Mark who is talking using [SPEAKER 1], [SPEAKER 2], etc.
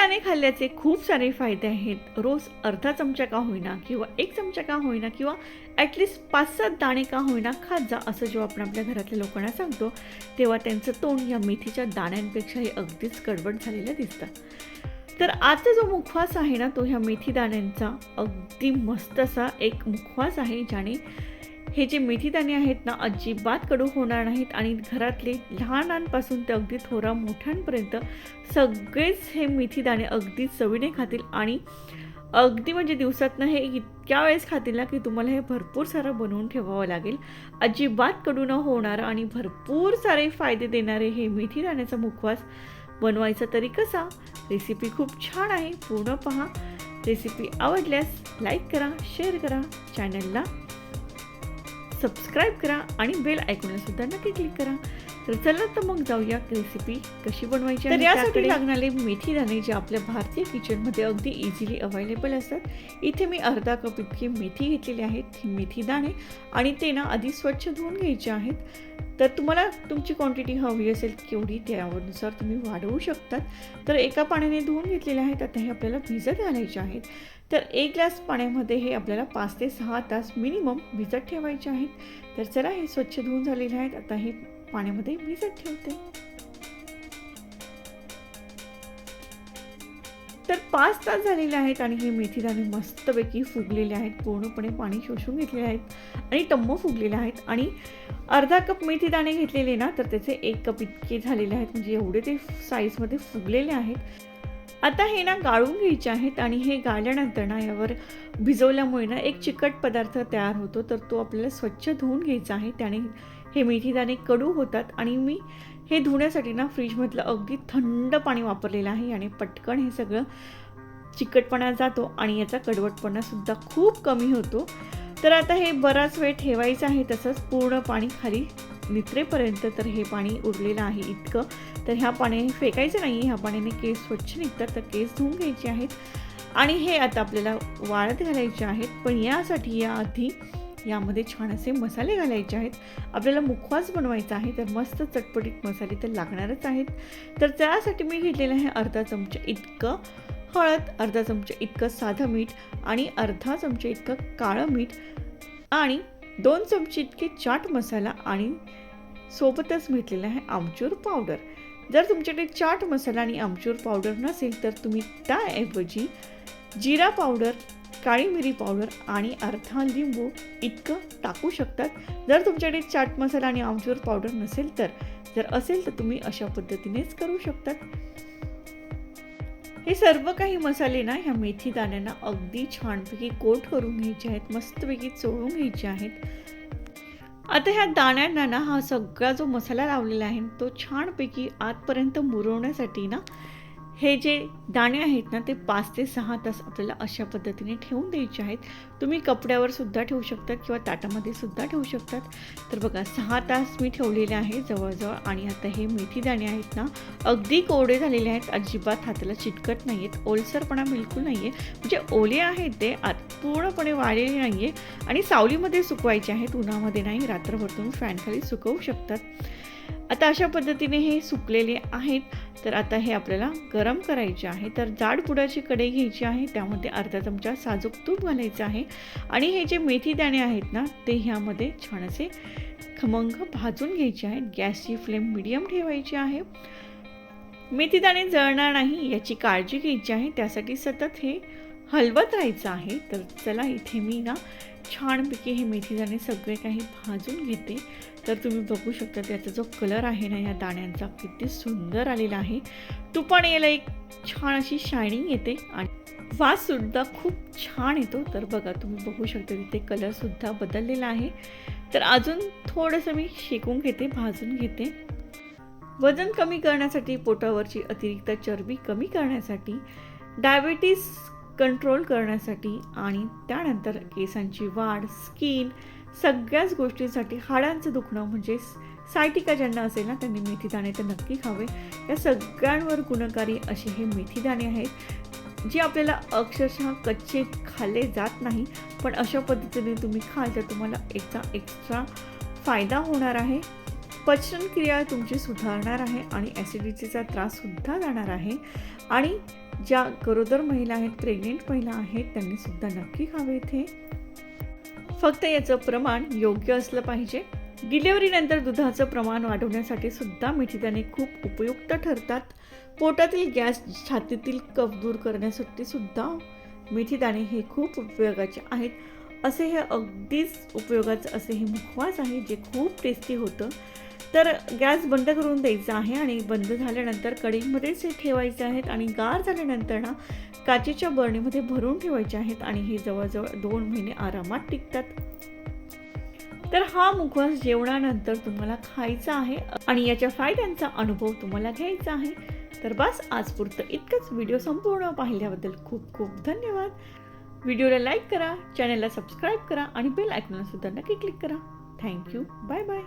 [SPEAKER 1] मेथी दाणे खाल्ल्याचे खूप सारे फायदे आहेत. रोज अर्धा चमचा का होईना किंवा एक चमचा का होईना किंवा ॲटलिस्ट पाच सात दाणे का होईना खात जा असं जेव्हा आपण आपल्या घरातल्या लोकांना सांगतो तेव्हा त्यांचं तोंड या मेथीच्या दाण्यांपेक्षाही अगदीच कडवट झालेलं दिसतं. तर आजचा जो मुखवास आहे ना तो ह्या मेथी दाण्यांचा अगदी मस्त असा एक मुखवास आहे ज्याने हे जे मेथीदाणे आहेत ना अजिबात कडू होणार नाहीत आणि घरातले लहानांपासून ते अगदी थोरा मोठ्यांपर्यंत सगळेच हे मेथीदाणे अगदी चवीने खातील आणि अगदी म्हणजे दिवसातनं हे इतक्या वेळेस खातील ना की तुम्हाला हे भरपूर सारं बनवून ठेवावं लागेल. अजिबात कडू न होणारं आणि भरपूर सारे फायदे देणारे हे मेथी दाण्याचा मुखवास बनवायचा तरी कसा? रेसिपी खूप छान आहे पूर्ण पहा. रेसिपी आवडल्यास लाईक करा शेअर करा. चॅनलला सबस्क्राईब करा आणि बेल आयकॉनला सुद्धा नक्की क्लिक करा. तर चला तर मग जाऊया रेसिपी कशी बनवायची तर यासाठी लागणारे मेथी दाणे जे आपल्या भारतीय किचनमध्ये अगदी इझिली अवेलेबल असतात इथे मी अर्धा कप इतकी मेथी घेतलेली आहेत ही मेथी दाणे आणि ते ना आधी स्वच्छ धुवून घ्यायचे आहेत. तर तुम्हाला तुमची क्वांटिटी हवी असेल केवढी त्यानुसार तुम्ही वाढवू शकतात. तर एका पाण्याने धुवून घेतलेले आहेत. आता हे आपल्याला भिजत घालायचे आहेत. तर एक ग्लास पाण्यामध्ये हे आपल्याला पाच ते सहा तास मिनिमम भिजत ठेवायचे आहेत. तर चला हे स्वच्छ धुवून झालेले आहेत. आता हे पाण्यामध्ये भिजत ठेवते. तर पाच तास झालेले आहेत आणि हे मेथीदाणे मस्तपैकी फुगलेले आहेत. पूर्णपणे पाणी शोषून घेतलेले आहेत आणि टम्म फुगलेले आहेत. आणि अर्धा कप मेथीदाणे घेतलेले ना तर त्याचे एक कप इतके झालेले आहेत. म्हणजे एवढे ते साईजमध्ये फुगलेले आहेत. आता हे ना गाळून घ्यायचे आहेत आणि हे गाळल्यानंतर ना यावर भिजवल्यामुळे ना एक चिकट पदार्थ तयार होतो. तर तो आपल्याला स्वच्छ धुवून घ्यायचा आहे. त्याने हे मेथीदाणे कडू होतात आणि मी हे धुण्यासाठी ना फ्रीजमधलं अगदी थंड पाणी वापरलेलं आहे. आणि पटकन हे सगळं चिकटपणा जातो आणि याचा कडवटपणासुद्धा खूप कमी होतो. तर आता हे बराच वेळ ठेवायचं आहे. तसंच पूर्ण पाणी खाली नित्रेपर्यंत तर हे पाणी उरलेलं आहे इतकं. तर ह्या पाण्याने फेकायचं नाही ह्या पाण्याने केस स्वच्छ निघतात तर केस धुवून घ्यायचे आहेत. आणि हे आता आपल्याला वाळत घालायचे आहेत पण यासाठी याआधी यामध्ये छान असे मसाले घालायचे आहेत. आपल्याला मुखवास बनवायचा आहे तर मस्त चटपटीत मसाले तर लागणारच आहेत. तर त्यासाठी मी घेतलेलं आहे अर्धा चमचा इतकं हळद अर्धा चमचा इतकं साधं मीठ आणि अर्धा चमचा इतकं काळं मीठ आणि दोन चमचे इतके चाट मसाला आणि सोबतच भेटलेलं आहे आमचूर पावडर जर तुमच्याकडे चाट मसाला आणि आमचूर पावडर नसेल तर तुम्ही त्याऐवजी जिरा पावडर काळी मिरी पावडर आणि अर्धा लिंबू इतकं टाकू शकतात. जर तुमच्याकडे चाट मसाला आणि आमचूर पावडर नसेल तर जर असेल तर तुम्ही अशा पद्धतीनेच करू शकतात. हे सर्व काही मसाले ना ह्या मेथी दाण्यांना अगदी छानपैकी कोट करून घ्यायचे आहेत मस्तपैकी चोळून घ्यायचे आहेत. आता ह्या दाण्यांना ना हा सगळा जो मसाला लावलेला आहे तो छानपैकी आतपर्यंत मुरवण्यासाठी ना हे जे दाणे आहेत ना ते पाच ते सहा तास आपल्याला अशा पद्धतीने ठेवून द्यायचे आहेत. तुम्ही कपड्यावर सुद्धा ठेवू शकतात किंवा ताटामध्ये सुद्धा ठेवू शकतात. तर बघा सहा तास मी ठेवलेले आहे जवळजवळ आणि आता हे मेथी दाणे आहेत ना अगदी कोरडे झालेले आहेत. अजिबात हाताला चिटकत नाही आहेत ओलसरपणा बिलकुल नाही आहे म्हणजे ओले आहेत ते आत पूर्णपणे वाळलेले नाही आहे आणि सावलीमध्ये सुकवायचे आहेत. उन्हामध्ये नाही रात्रभर तुम्ही फॅनखाली सुकवू शकतात. आता अशा पद्धतीने हे सुकलेले आहेत. तर आता हे आपल्याला गरम करायचे आहे. तर जाड पुडाची कढई घ्यायची आहे. त्यामध्ये अर्धा चमचा साजूक तूप घालायचं आहे. आणि हे जे मेथी दाणे आहेत ना ते ह्यामध्ये छान असे खमंग भाजून घ्यायचे आहेत. गॅसची फ्लेम मिडियम ठेवायची आहे. मेथीदाणे जळणार नाही याची काळजी घ्यायची आहे. त्यासाठी सतत हे हलवत राहायचं आहे. तर चला इथे मी ना छानपैकी हे मेथीदाणे सगळे काही भाजून घेते. तर तुम्ही बघू शकता त्याचा जो कलर आहे ना या दाण्यांचा किती सुंदर आलेला आहे. तुपाने याला एक छान अशी शायनिंग येते आणि वाससुद्धा खूप छान येतो. तर बघा तुम्ही बघू शकता तिथे कलरसुद्धा बदललेला आहे. तर अजून थोडंसं मी शेकून घेते भाजून घेते. वजन कमी करण्यासाठी पोटावरची अतिरिक्त चरबी कमी करण्यासाठी डायबिटीस कंट्रोल करण्यासाठी आणि त्यानंतर केसांची वाढ स्किन सगळ्याच गोष्टींसाठी हाडांचं दुखणं म्हणजे सायटिका ज्यांना असेल ना त्यांनी मेथीदाणे तर नक्की खावे. या सगळ्यांवर गुणकारी असे हे मेथीदाणे आहेत जे आपल्याला अक्षरशः कच्चे खाल्ले जात नाही पण अशा पद्धतीने तुम्ही खाल तर तुम्हाला याचा एक्स्ट्रा फायदा होणार आहे. पचनक्रिया तुमची सुधारणार आहे आणि ॲसिडिटीचा त्राससुद्धा जाणार आहे. आणि ज्या गरोदर महिला आहेत प्रेग्नेंट महिला आहेत त्यांनीसुद्धा नक्की खावे इथे. फक्त याचं प्रमाण योग्य असलं पाहिजे. डिलेवरीनंतर दुधाचं प्रमाण वाढवण्यासाठी सुद्धा मिठीदाणे खूप उपयुक्त ठरतात. पोटातील गॅस छातीतील कफ दूर करण्यासाठी सुद्धा मिठीदाणे हे खूप उपयोगाचे आहेत. असे हे अगदीच उपयोगाचं असे हे मुखवास आहे जे खूप टेस्टी होतं. तर गॅस बंद करून द्यायचा आहे आणि बंद झाल्यानंतर कढईमध्येच हे ठेवायचे आहेत आणि गार झाल्यानंतर ना काचेच्या बरणीमध्ये भरून ठेवायचे आहेत आणि हे जवळजवळ दोन महिने आरामात टिकतात. तर हा मुखवास जेवणानंतर तुम्हाला खायचा आहे आणि याच्या फायद्यांचा अनुभव तुम्हाला घ्यायचा आहे. तर बस आज पुरतं इतकंच. व्हिडिओ संपूर्ण पाहिल्याबद्दल खूप खूप धन्यवाद. व्हिडिओला लाईक करा चॅनलला सबस्क्राईब करा आणि बेल आयकॉनला सुद्धा नक्की क्लिक करा. Thank you. Bye bye.